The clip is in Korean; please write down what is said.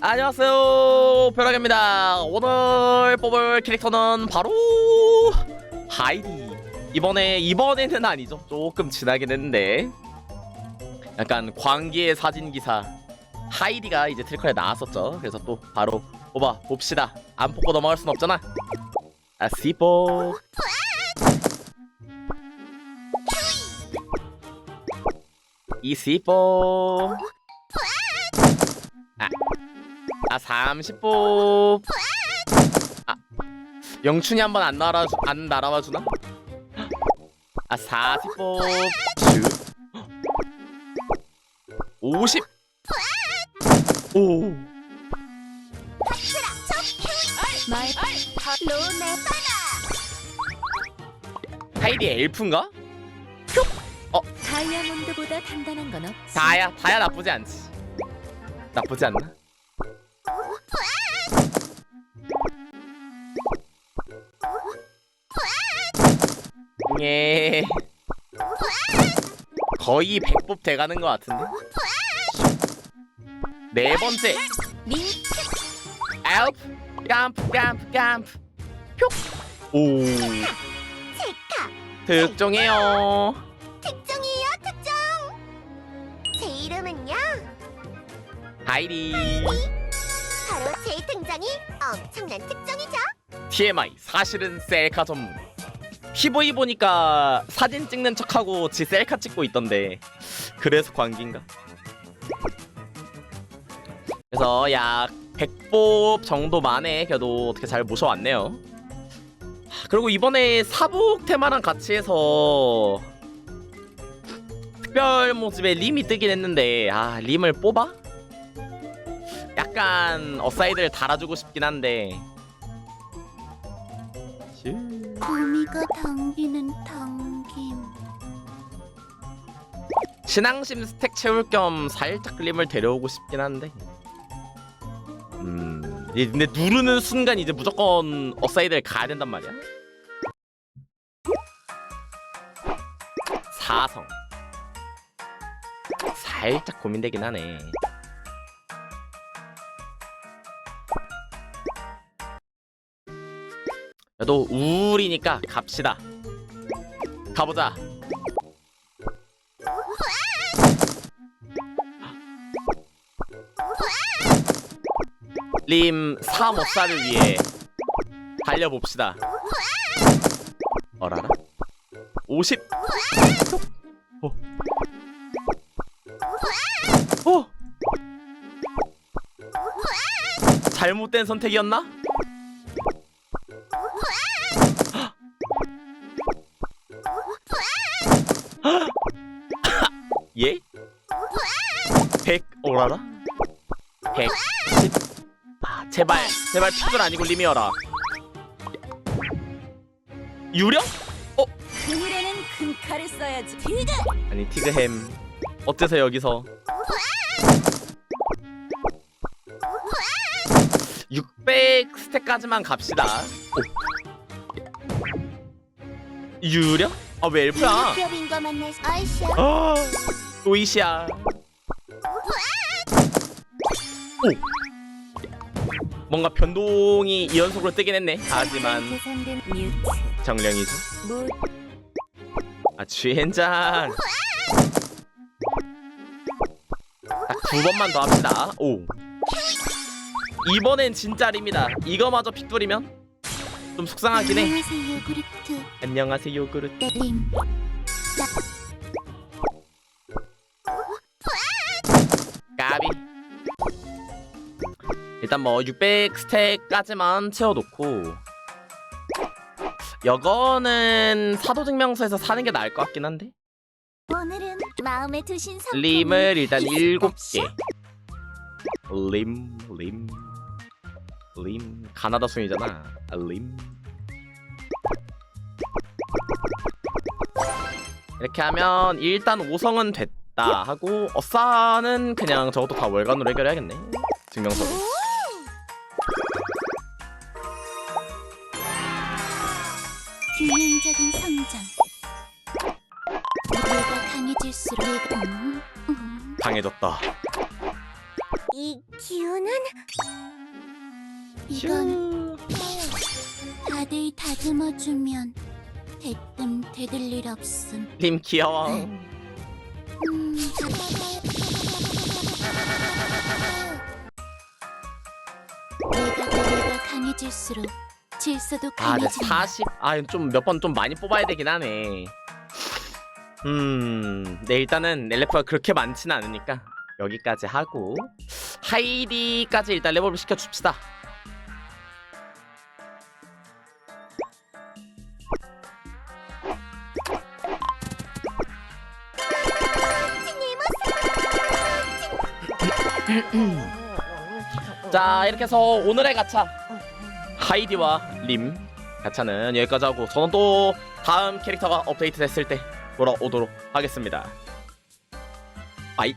안녕하세요. 벼락입니다. 오늘 뽑을 캐릭터는 바로 하이디. 이번에 이번에는 아니죠. 조금 지나긴 했는데. 약간 광기의 사진 기사 하이디가 이제 트리컬에 나왔었죠. 그래서 또 바로 뽑아 봅시다. 안 뽑고 넘어갈 순 없잖아. 아 씨뽀 이 씨뽀 아 30보 아 영춘이 한번 안 날아 안 날아와 주나? 아 40보 슈 50. 오. 말 로네 하이디 엘프인가? 다이아몬드보다 단단한 건 없지. 다야 다야 나쁘지 않지. 나쁘지 않나? 예. 거의 백법 돼가는 것 같은데. 네 번째 민 엘프 깜프 깜프 깜프 표. 오. 특종이에요. 특종이에요 특종 제 이름은요 하이디. 바로 제 등장이 엄청난 특종이죠 TMI 사실은 셀카 전문 PV 보니까 사진 찍는 척하고 지 셀카 찍고 있던데 그래서 광기인가? 그래서 약 100법 정도 만에 그래도 어떻게 잘 모셔왔네요 하, 그리고 이번에 사복 테마랑 같이 해서 특별 모집에 림이 뜨긴 했는데 아 림을 뽑아? 약간 어사이드를 달아주고 싶긴 한데 거미가 당기는 당김. 신앙심 스택 채울 겸 살짝 림을 데려오고 싶긴 한데. 음 이- 근데 누르는 순간 이제 무조건 어사이드를 가야 된단 말이야. 사성. 살짝 고민되긴 하네 그래도 우울이니까 갑시다 가보자 림 3호사를 위해 달려봅시다. 어라라? 50. 어. 어. 잘못된 선택이었나? 예? 100 오라라? 110 아, 제발 제발 피글 아니고 리미어라 유령? 그늘에는 큰 칼을 써야지. 디그 아니 티그햄 어째서 여기서 600 스택까지만 갑시다 오. 유령? 아왜 엘프야? 뼈빈과 만나서 아이샤 아 노이시야. 오. 뭔가 변동이 이 연속으로 뜨긴 했네. 하지만 정령이죠? 무아 주행장. 딱두 번만 더 합시다. 오. 이번엔 진짜입니다. 이거마저 픽돌이면 좀 속상하긴 해. 안녕하세요 요구 일단 뭐 600 스택까지만 채워놓고 여거는 사도증명서에서 사는 게 나을 것 같긴 한데. 오늘은 마음에 드신 상품을 림을 일단 있을까요? 7개. 림, 림, 림. 가나다 순이잖아. 아, 림. 이렇게 하면 일단 5성은 됐다 하고 어싸는 그냥 저것도 다 월간으로 해결해야겠네. 증명서 균형적인 성장 내가 강해질수록 음, 음. 강해졌다 이 기운 너는 이건 다들 다듬어주면 대뜸 되들 일 없음. 림 귀여워. 음, 내가 내가 강해질수록 질서도 아, 네, 강해진다. 40. 아, 좀 몇 번 좀 많이 뽑아야 되긴 하네. 음, 네 일단은 렐레프가 그렇게 많지는 않으니까 여기까지 하고 하이디까지 일단 레벨업 시켜 줍시다. 자 이렇게 해서 오늘의 가차 하이디와 림 가차는 여기까지 하고 저는 또 다음 캐릭터가 업데이트 됐을 때 돌아오도록 하겠습니다. 바이